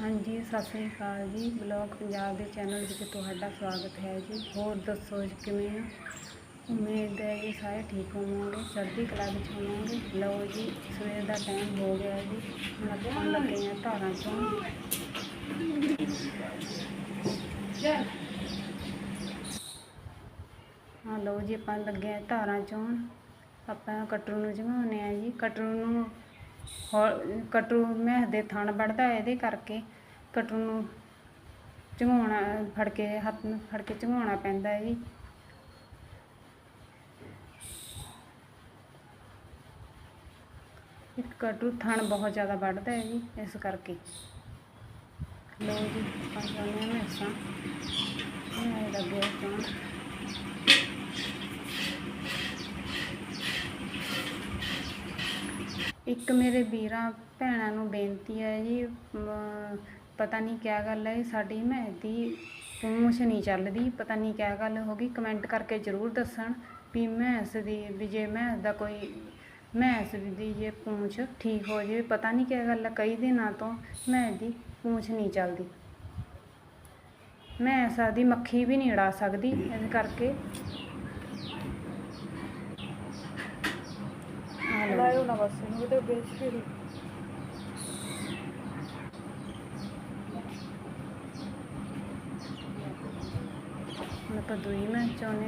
ਹਾਂਜੀ, ਸਤਿ ਸ੍ਰੀ ਅਕਾਲ ਜੀ। ਬਲੌਗ ਪੰਜਾਬ ਦੇ ਚੈਨਲ ਵਿੱਚ ਤੁਹਾਡਾ ਸਵਾਗਤ ਹੈ ਜੀ। ਹੋਰ ਦੱਸੋ ਜੀ, ਕਿਵੇਂ ਹੋ ਉਮੀਦ ਹੈ ਜੀ ਸਾਰੇ ਠੀਕ ਹੋਵੋਗੇ। ਸਰਦੀ ਕਲਾ ਵਿੱਚ ਹੋਵੋਗੇ। ਲਓ ਜੀ, ਸਵੇਰ ਦਾ ਟਾਈਮ ਹੋ ਗਿਆ ਜੀ। ਹੁਣ ਆਪਾਂ ਲੱਗੇ ਹਾਂ ਧਾਰਾਂ ਚੋਂ ਹਾਂ, ਲਓ ਜੀ, ਆਪਾਂ ਲੱਗੇ ਹਾਂ ਧਾਰਾਂ ਚੋਂ। ਆਪਾਂ ਕਟਰੂ ਨੂੰ ਜਮਾਉਂਦੇ ਆ ਜੀ। ਕਟਰੂ ਨੂੰ ਕਟਰੂ ਮੈਂ ਦੇ ਥਣ ਵੱਢਦਾ ਇਹਦੇ ਕਰਕੇ ਕਟਰੂ ਨੂੰ ਝੰਗਾਉਣਾ ਫੜ ਕੇ ਹੱਥ ਨੂੰ ਫੜ ਕੇ ਝੰਗਾਉਣਾ ਪੈਂਦਾ ਹੈ ਜੀ। ਇੱਕ ਕਟਰੂ ਥਣ ਬਹੁਤ ਜ਼ਿਆਦਾ ਵੱਢਦਾ ਹੈ ਜੀ, ਇਸ ਕਰਕੇ। ਲੋ ਜੀ, ਆਪਾਂ ਚਾਹੁੰਦੇ ਹਾਂ ਇਹ ਲੱਗੇ ਚਾਹੁੰਦੇ ਇੱਕ ਮੇਰੇ ਵੀਰਾਂ ਭੈਣਾਂ ਨੂੰ ਬੇਨਤੀ ਹੈ ਜੀ ਪਤਾ ਨਹੀਂ ਕਿਆ ਗੱਲ ਹੈ, ਸਾਡੀ ਮਹਿ ਦੀ ਪੂੰਛ ਨਹੀਂ ਚੱਲਦੀ, ਪਤਾ ਨਹੀਂ ਕਿਆ ਗੱਲ ਹੋ ਗਈ ਕਮੈਂਟ ਕਰਕੇ ਜ਼ਰੂਰ ਦੱਸਣ ਵੀ ਮੈਂਸ ਦੀ, ਵੀ ਜੇ ਮੈਂਸ ਦਾ ਕੋਈ ਮੈਂਸ ਦੀ ਜੇ ਪੂੰਛ ਠੀਕ ਹੋ ਜਾਵੇ, ਪਤਾ ਨਹੀਂ ਕਿਆ ਗੱਲ ਹੈ, ਕਈ ਦਿਨਾਂ ਤੋਂ ਮੈਂਸ ਦੀ ਪੂੰਛ ਨਹੀਂ ਚੱਲਦੀ। ਮੈਂ ਦੀ ਮੱਖੀ ਵੀ ਨਹੀਂ ਉਡਾ ਸਕਦੀ, ਇਸ ਕਰਕੇ ਆਹ ਲਓ ਜੀ। ਲਾਇਓ ਨਾ ਬਸ ਆਪਾਂ ਦੂਈ ਮੈਚ ਚਾਹੁੰਦੇ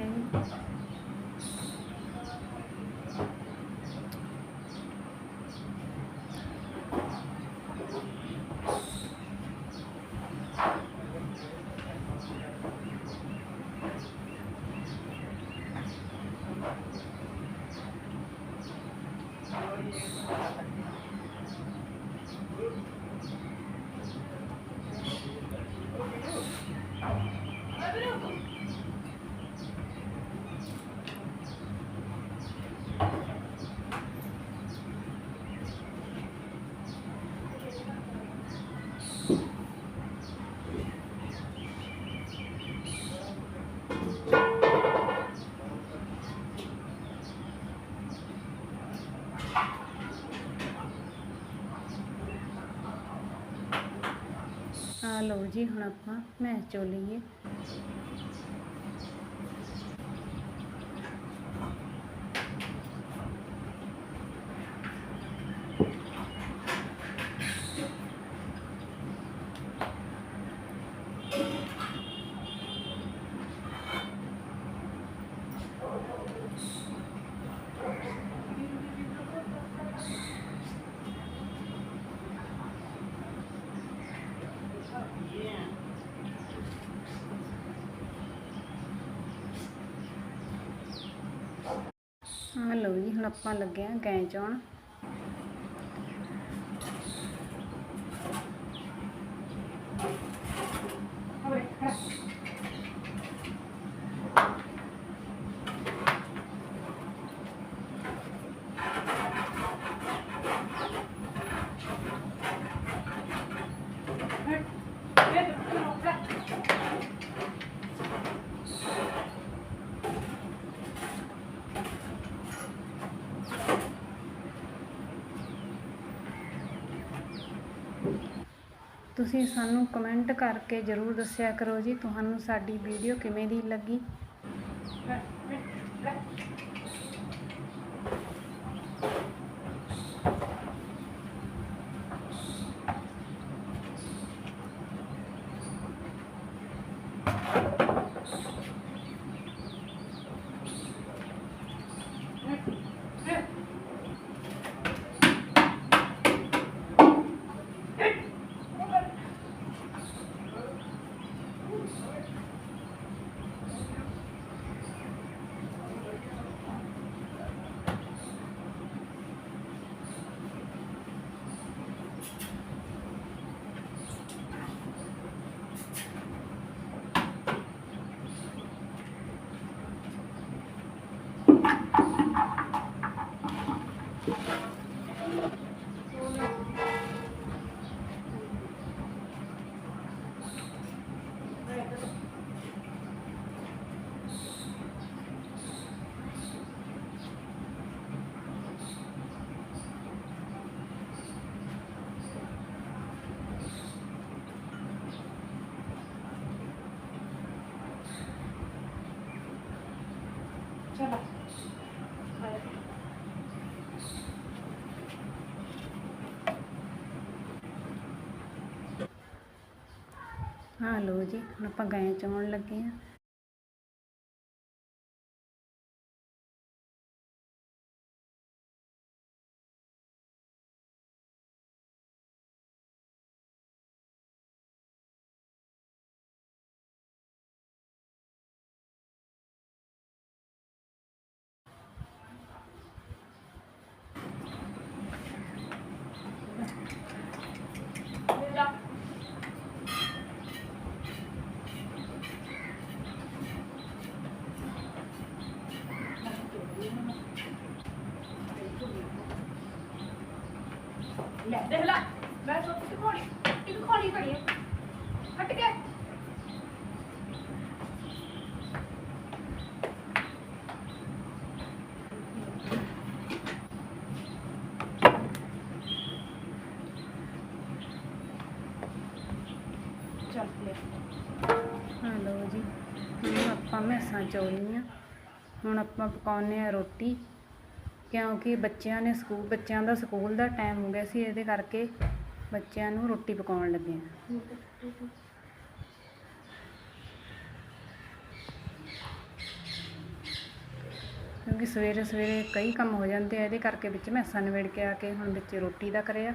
ਆ ਲਓ ਜੀ ਹੁਣ ਆਪਾਂ ਮੈਚ ਚੋਲੀਏ। ਲਓ ਜੀ ਹੁਣ ਆਪਾਂ ਲੱਗੇ ਆ ਗੈਂ ਚੋਣ ਤੁਸੀਂ ਸਾਨੂੰ ਕਮੈਂਟ ਕਰਕੇ ਜ਼ਰੂਰ ਦੱਸਿਆ ਕਰੋ ਜੀ ਤੁਹਾਨੂੰ ਸਾਡੀ ਵੀਡੀਓ ਕਿਵੇਂ ਦੀ ਲੱਗੀ। ਹਾਂ ਲੋ ਜੀ ਹੁਣ ਆਪਾਂ ਗਾਇਆਂ ਚੋਣ ਲੱਗੇ ਆ ਲੈ, ਦੇਖ ਲੈ, ਮੈਂ ਸੋਚ ਕੇ ਖੋਣੀ ਇੱਕ ਖੋਣੀ ਪੜੀ ਹੈ ਹਟ ਕੇ। ਚੱਲ ਹਾਂ ਜੀ, ਹੁਣ ਆਪਾਂ ਮੈਸਾਂ ਚੋਲੀਆਂ ਹੁਣ ਆਪਾਂ ਪਕਾਉਨੇ ਆ ਰੋਟੀ। ਕਿਉਂਕਿ ਬੱਚਿਆਂ ਨੇ ਸਕੂਲ ਬੱਚਿਆਂ ਦਾ ਸਕੂਲ ਦਾ ਟਾਈਮ ਹੋ ਗਿਆ ਸੀ, ਇਹਦੇ ਕਰਕੇ ਬੱਚਿਆਂ ਨੂੰ ਰੋਟੀ ਪਕਾਉਣ ਲੱਗੇ ਆ ਕਿਉਂਕਿ ਸਵੇਰੇ ਸਵੇਰੇ ਕਈ ਕੰਮ ਹੋ ਜਾਂਦੇ ਆ, ਇਹਦੇ ਕਰਕੇ ਵਿੱਚ ਮੈਸਾਂ ਨਿਬੇੜ ਕੇ ਆ ਕੇ ਹੁਣ ਵਿੱਚ ਰੋਟੀ ਦਾ ਕਰਿਆ।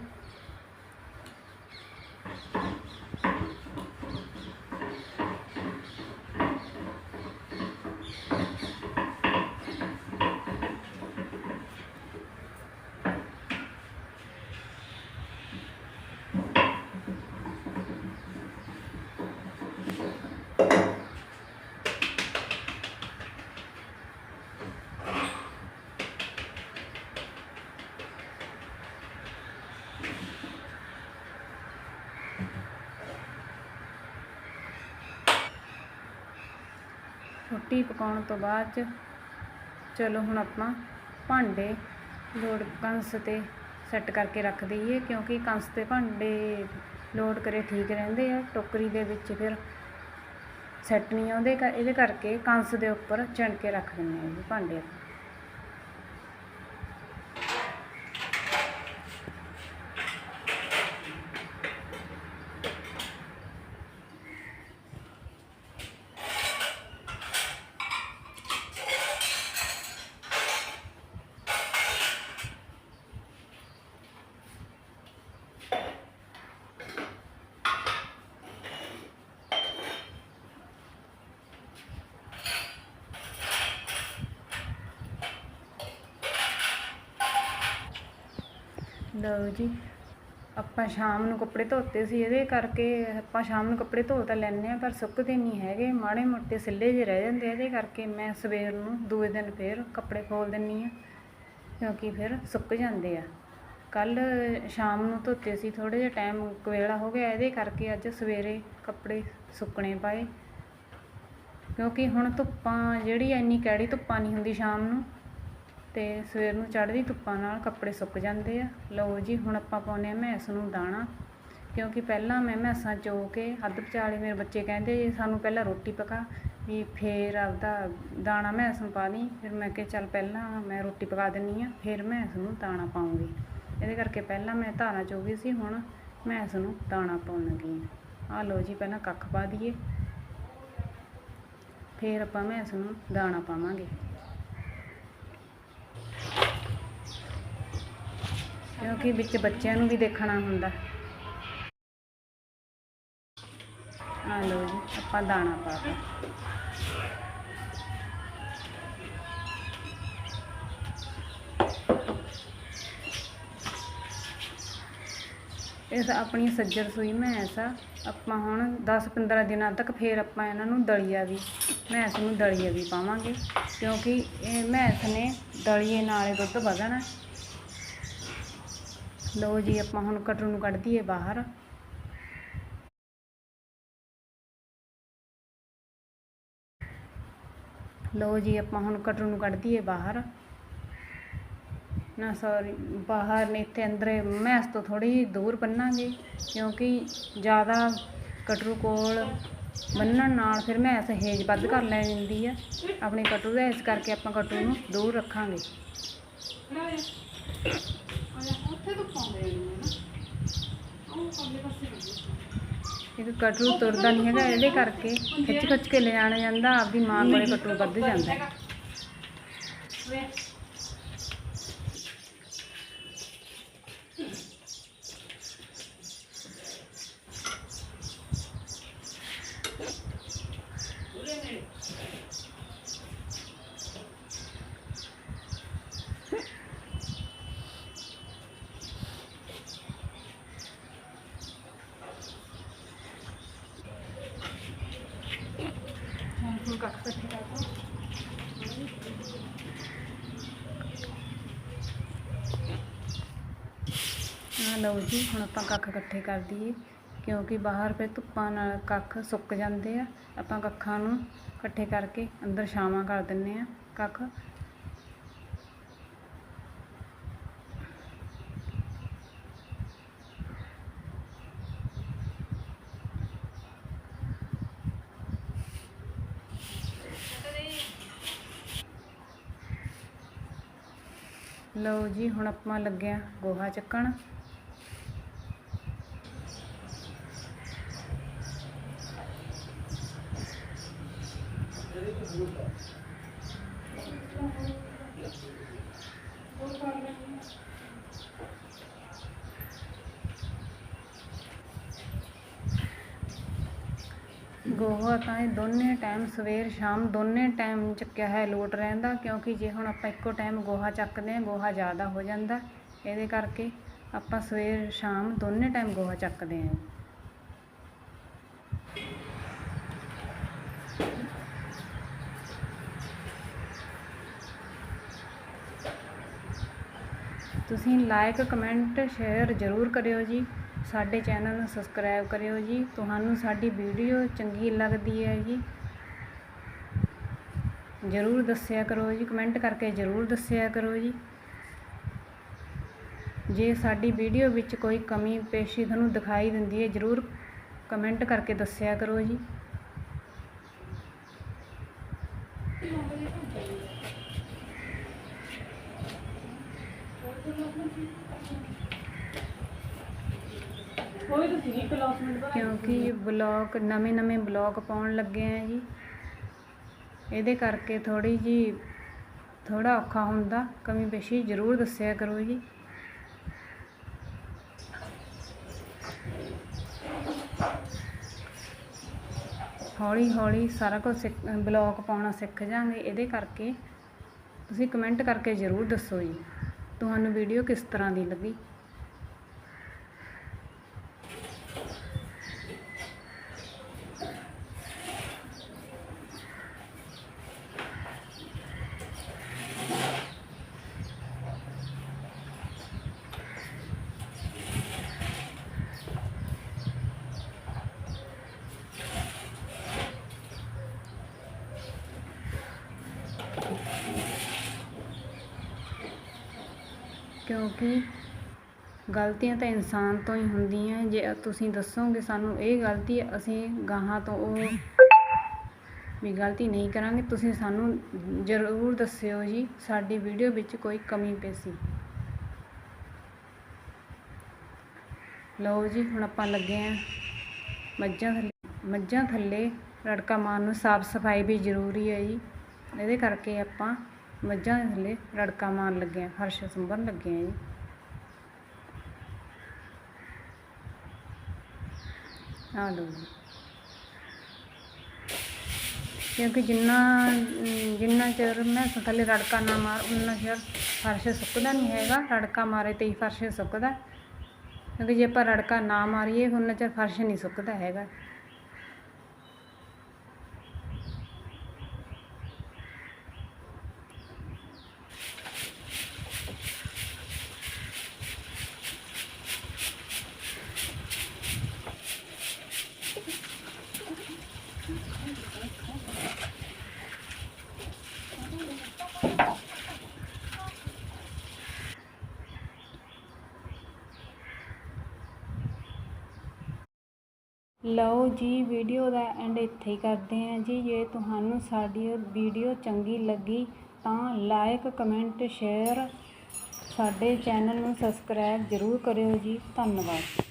ਰੋਟੀ ਪਕਾਉਣ ਤੋਂ ਬਾਅਦ ਚ। ਚਲੋ ਹੁਣ ਆਪਾਂ ਭਾਂਡੇ ਲੋਡ ਕੰਸ ਤੇ ਸੈੱਟ ਕਰਕੇ ਰੱਖ ਦਈਏ, ਕਿਉਂਕਿ ਕੰਸ ਤੇ ਭਾਂਡੇ ਲੋਡ ਕਰੇ ਠੀਕ ਰਹਿੰਦੇ ਆ। ਟੋਕਰੀ ਦੇ ਵਿੱਚ ਫਿਰ ਸੈੱਟ ਨਹੀਂ ਆਉਂਦੇ ਕ- ਇਹਦੇ ਕਰਕੇ ਕੰਸ ਦੇ ਉੱਪਰ ਚਿਣ ਕੇ ਰੱਖ ਦਿੰਦੇ ਆ ਜੀ ਭਾਂਡੇ ਲਓ ਜੀ, ਆਪਾਂ ਸ਼ਾਮ ਨੂੰ ਕੱਪੜੇ ਧੋਤੇ ਸੀ, ਇਹਦੇ ਕਰਕੇ ਆਪਾਂ ਸ਼ਾਮ ਨੂੰ ਕੱਪੜੇ ਧੋ ਤਾਂ ਲੈਂਦੇ ਆ ਪਰ ਸੁੱਕਦੇ ਨਹੀਂ ਹੈਗੇ, ਮਾੜੇ ਮੋਟੇ ਸਿੱਲੇ ਜਿਹੇ ਰਹਿ ਜਾਂਦੇ ਇਹਦੇ ਕਰਕੇ ਮੈਂ ਸਵੇਰ ਨੂੰ ਦੂਏ ਦਿਨ ਫੇਰ ਕੱਪੜੇ ਖੋਲ ਦਿੰਨੀ ਆ ਕਿਉਂਕਿ ਫਿਰ ਸੁੱਕ ਜਾਂਦੇ ਆ। ਕੱਲ ਸ਼ਾਮ ਨੂੰ ਧੋਤੇ ਸੀ ਥੋੜੇ ਜਿਹਾ ਟਾਈਮ ਕਵੇਲਾ ਹੋ ਗਿਆ, ਇਹਦੇ ਕਰਕੇ ਅੱਜ ਸਵੇਰੇ ਕੱਪੜੇ ਸੁੱਕਣੇ ਪਾਏ, ਕਿਉਂਕਿ ਹੁਣ ਧੁੱਪਾਂ, ਜਿਹੜੀ ਇੰਨੀ ਕੈੜੀ ਧੁੱਪਾਂ ਨਹੀਂ ਹੁੰਦੀ ਸ਼ਾਮ ਨੂੰ ਤੇ ਸਵੇਰ ਨੂੰ ਚੜ੍ਹਦੀ ਧੁੱਪਾਂ ਨਾਲ ਕੱਪੜੇ ਸੁੱਕ ਜਾਂਦੇ ਆ। ਲਓ ਜੀ, ਹੁਣ ਆਪਾਂ ਪਾਉਂਦੇ ਆ ਮੈਸ ਨੂੰ ਦਾਣਾ। ਕਿਉਂਕਿ ਪਹਿਲਾਂ ਮੈਂ ਮੈਸਾਂ ਚੋ ਕੇ ਹੱਦ ਵਿਚਾਲੇ ਮੇਰੇ ਬੱਚੇ ਕਹਿੰਦੇ ਜੀ, ਸਾਨੂੰ ਪਹਿਲਾਂ ਰੋਟੀ ਪਕਾ। ਵੀ ਫੇਰ ਆਪਦਾ ਦਾਣਾ ਮੈਸ ਨੂੰ ਪਾ ਲਈ ਫਿਰ ਮੈਂ ਕਿਹਾ, ਚੱਲ ਪਹਿਲਾਂ ਮੈਂ ਰੋਟੀ ਪਕਾ ਦਿੰਨੀ ਆ, ਫਿਰ ਮੈਸ ਨੂੰ ਦਾਣਾ ਪਾਉਂਗੀ। ਇਹਦੇ ਕਰਕੇ ਪਹਿਲਾਂ ਮੈਂ ਧਾਰਾ ਚੋਗੀ ਸੀ, ਹੁਣ ਮੈਸ ਨੂੰ ਦਾਣਾ ਪਾਉਣ ਲੱਗੀ ਆ ਆਹ ਲਓ ਜੀ, ਪਹਿਲਾਂ ਕੱਖ ਪਾ ਦਈਏ। ਫਿਰ ਆਪਾਂ ਮੈਸ ਨੂੰ ਦਾਣਾ ਪਾਵਾਂਗੇ। ਕਿਉਂਕਿ ਵਿੱਚ ਬੱਚਿਆਂ ਨੂੰ ਵੀ ਦੇਖਣਾ ਹੁੰਦਾ। ਆ ਲਓ ਜੀ, ਆਪਾਂ ਦਾਣਾ ਪਾ ਤਾ ਇਸ ਆਪਣੀ ਸੱਜਰ ਸੂਈ ਮੈਂਸ ਆ। ਆਪਾਂ ਹੁਣ 10-15 ਦਿਨਾਂ ਤੱਕ ਫੇਰ ਆਪਾਂ ਇਹਨਾਂ ਨੂੰ ਦਲੀਆ ਵੀ, ਮੈਂਸ ਨੂੰ ਦਲੀਆ ਵੀ ਪਾਵਾਂਗੇ। ਕਿਉਂਕਿ ਇਹ ਮੈਂਸ ਨੇ ਦਲੀਏ ਨਾਲੇ ਦੁੱਧ ਵਧਣਾ। ਲਓ ਜੀ, ਆਪਾਂ ਹੁਣ ਕਟਰੂ ਨੂੰ ਕੱਢ ਦਈਏ ਬਾਹਰ। ਲਓ ਜੀ, ਆਪਾਂ ਹੁਣ ਕਟਰੂ ਨੂੰ ਕੱਢ ਦਈਏ ਬਾਹਰ। ਨਾ ਸੌਰੀ ਬਾਹਰ ਨੇ ਇੱਥੇ ਅੰਦਰ ਮੈਂ ਇਸ ਤੋਂ ਥੋੜੀ ਦੂਰ ਬੰਨਾਂਗੇ, ਕਿਉਂਕਿ ਜ਼ਿਆਦਾ ਕਟਰੂ ਕੋਲ ਬੰਨਣ ਨਾਲ ਫਿਰ ਮੈਂ ਇਸ ਹੇਜ ਵੱਧ ਕਰ ਲੈ ਜਾਂਦੀ ਆ। ਆਪਣੇ ਕਟਰੂ ਦਾ, ਇਸ ਕਰਕੇ ਆਪਾਂ ਕਟਰੂ ਨੂੰ ਦੂਰ ਰੱਖਾਂਗੇ। ਉੱਥੇ ਤੋਂ ਕਟਰੂ ਤੁਰਦਾ ਨਹੀਂ ਹੈਗਾ, ਇਹਦੇ ਕਰਕੇ ਖਿੱਚ ਖਿੱਚ ਕੇ ਲਿਜਾਣਾ ਜਾਂਦਾ, ਆਪਦੀ ਮਾਂ ਕੋਲੇ ਕਟਰੂ ਵੱਧ ਜਾਂਦਾ। ਵੇ ਹੁਣ ਕੱਖ ਇਕੱਠੇ ਕਰ ਦੋ ਆ ਲਓ ਜੀ, ਹੁਣ ਆਪਾਂ ਕੱਖ ਇਕੱਠੇ ਕਰ ਦਈਏ, ਕਿਉਂਕਿ ਬਾਹਰ ਫਿਰ ਧੁੱਪਾਂ ਨਾਲ ਕੱਖ ਸੁੱਕ ਜਾਂਦੇ ਆ। ਆਪਾਂ ਕੱਖਾਂ ਨੂੰ ਇਕੱਠੇ ਕਰਕੇ ਅੰਦਰ ਛਾਵਾਂ ਕਰ ਦਿੰਨੇ ਆ ਕੱਖ। ਲਓ ਜੀ, ਹੁਣ ਆਪਾਂ ਲੱਗਿਆ ਗੋਹਾ ਚੱਕਣ। ਗੋਹਾ ਤਾਂ ਇਹ ਦੋਨੇ ਟਾਈਮ ਸਵੇਰ ਸ਼ਾਮ ਦੋਨੇ ਟਾਈਮ ਚੱਕਿਆ ਹੈ, ਲੋਟ ਰਹਿੰਦਾ ਕਿਉਂਕਿ ਜੇ ਹੁਣ ਆਪਾਂ ਇੱਕੋ ਟਾਈਮ ਗੋਹਾ ਚੱਕਦੇ ਹਾਂ, ਗੋਹਾ ਜ਼ਿਆਦਾ ਹੋ ਜਾਂਦਾ। ਇਹਦੇ ਕਰਕੇ ਆਪਾਂ ਸਵੇਰ ਸ਼ਾਮ ਦੋਨੇ ਟਾਈਮ ਗੋਹਾ ਚੱਕਦੇ ਹਾਂ। ਤੁਸੀਂ ਲਾਈਕ ਕਮੈਂਟ ਸ਼ੇਅਰ ਜ਼ਰੂਰ ਕਰਿਓ ਜੀ। ਸਾਡੇ ਚੈਨਲ ਨੂੰ ਸਬਸਕ੍ਰਾਈਬ ਕਰਿਓ ਜੀ। ਤੁਹਾਨੂੰ ਸਾਡੀ ਵੀਡੀਓ ਚੰਗੀ ਲੱਗਦੀ ਹੈ ਜੀ। ਜ਼ਰੂਰ ਦੱਸਿਆ ਕਰੋ ਜੀ। ਕਮੈਂਟ ਕਰਕੇ ਜ਼ਰੂਰ ਦੱਸਿਆ ਕਰੋ ਜੀ। ਜੇ ਸਾਡੀ ਵੀਡੀਓ ਵਿੱਚ ਕੋਈ ਕਮੀ, ਪੇਸ਼ੀ ਤੁਹਾਨੂੰ ਦਿਖਾਈ ਦਿੰਦੀ ਹੈ, ਜ਼ਰੂਰ ਕਮੈਂਟ ਕਰਕੇ ਦੱਸਿਆ ਕਰੋ ਜੀ ਕੋਈ ਤੁਸੀਂ ਇੱਕ ਕਲਾਸਮੇਟ ਬਣਾ ਕਿਉਂਕਿ ਬਲੌਗ ਨਵੇਂ ਨਵੇਂ ਬਲੌਗ ਪਾਉਣ ਲੱਗੇ ਆ ਜੀ। ਇਹਦੇ ਕਰਕੇ ਥੋੜੀ ਜੀ ਥੋੜਾ ਔਖਾ ਹੁੰਦਾ। ਕਮੀ ਪੇਸ਼ੀ ਜ਼ਰੂਰ ਦੱਸਿਆ ਕਰੋ ਜੀ। ਹੌਲੀ ਹੌਲੀ ਸਾਰਾ ਕੁਝ ਸਿੱਖ ਬਲੌਗ ਪਾਉਣਾ ਸਿੱਖ ਜਾਾਂਗੇ। ਇਹਦੇ ਕਰਕੇ ਤੁਸੀਂ ਕਮੈਂਟ ਕਰਕੇ ਜ਼ਰੂਰ ਦੱਸੋ ਜੀ। ਤੁਹਾਨੂੰ ਵੀਡੀਓ ਕਿਸ ਤਰ੍ਹਾਂ ਦੀ ਲੱਗੀ? ਕਿਉਂਕਿ ਗਲਤੀਆਂ ਤਾਂ ਇਨਸਾਨ ਤੋਂ ਹੀ ਹੁੰਦੀਆਂ ਜੇ ਤੁਸੀਂ ਦੱਸੋਗੇ ਸਾਨੂੰ ਇਹ ਗਲਤੀ ਹੈ, ਅਸੀਂ ਗਾਹਾਂ ਤੋਂ ਉਹ ਵੀ ਗਲਤੀ ਨਹੀਂ ਕਰਾਂਗੇ ਤੁਸੀਂ ਸਾਨੂੰ ਜ਼ਰੂਰ ਦੱਸਿਓ ਜੀ ਸਾਡੀ ਵੀਡੀਓ ਵਿੱਚ ਕੋਈ ਕਮੀ ਪੇਸ਼ੀ। ਲਓ ਜੀ ਹੁਣ ਆਪਾਂ ਲੱਗੇ ਆਂ ਮੱਝਾਂ ਥੱਲੇ ਮੱਝਾਂ ਥੱਲੇ ਰੜਕਾ ਮਾਰਨ ਨੂੰ ਸਾਫ਼ ਸਫ਼ਾਈ ਵੀ ਜ਼ਰੂਰੀ ਹੈ ਜੀ। ਇਹਦੇ ਕਰਕੇ ਆਪਾਂ ਮੱਝਾਂ ਦੇ ਥੱਲੇ ਰੜਕਾ ਮਾਰਨ ਲੱਗੇ ਆਂ ਫਰਸ਼ ਸੰਭਰਨ ਲੱਗੇ ਆਂ ਜੀ। ਆ ਲਓ ਜੀ। ਕਿਉਂਕਿ ਜਿੰਨਾ ਜਿੰਨਾ ਚਿਰ ਮੈਂ ਥੱਲੇ ਰੜਕਾ ਨਾ ਮਾਰ, ਉਨਾ ਚਿਰ ਫਰਸ਼ ਸੁੱਕਦਾ ਨਹੀਂ ਹੈਗਾ, ਰੜਕਾ ਮਾਰੇ ਤੇ ਹੀ ਫਰਸ਼ ਸੁੱਕਦਾ। ਕਿਉਂਕਿ ਜੇ ਆਪਾਂ ਰੜਕਾ ਨਾ ਮਾਰੀਏ, ਉਨਾ ਚਿਰ ਫਰਸ਼ ਨਹੀਂ ਸੁੱਕਦਾ ਹੈਗਾ। ਲਓ ਜੀ ਵੀਡੀਓ ਦਾ ਐਂਡ ਇੱਥੇ ਹੀ ਕਰਦੇ ਹਾਂ ਜੀ। ਜੇ ਤੁਹਾਨੂੰ ਸਾਡੀ ਵੀਡੀਓ ਚੰਗੀ ਲੱਗੀ ਤਾਂ ਲਾਈਕ ਕਮੈਂਟ ਸ਼ੇਅਰ ਸਾਡੇ ਚੈਨਲ ਨੂੰ ਸਬਸਕ੍ਰਾਈਬ ਜ਼ਰੂਰ ਕਰਿਓ ਜੀ। ਧੰਨਵਾਦ।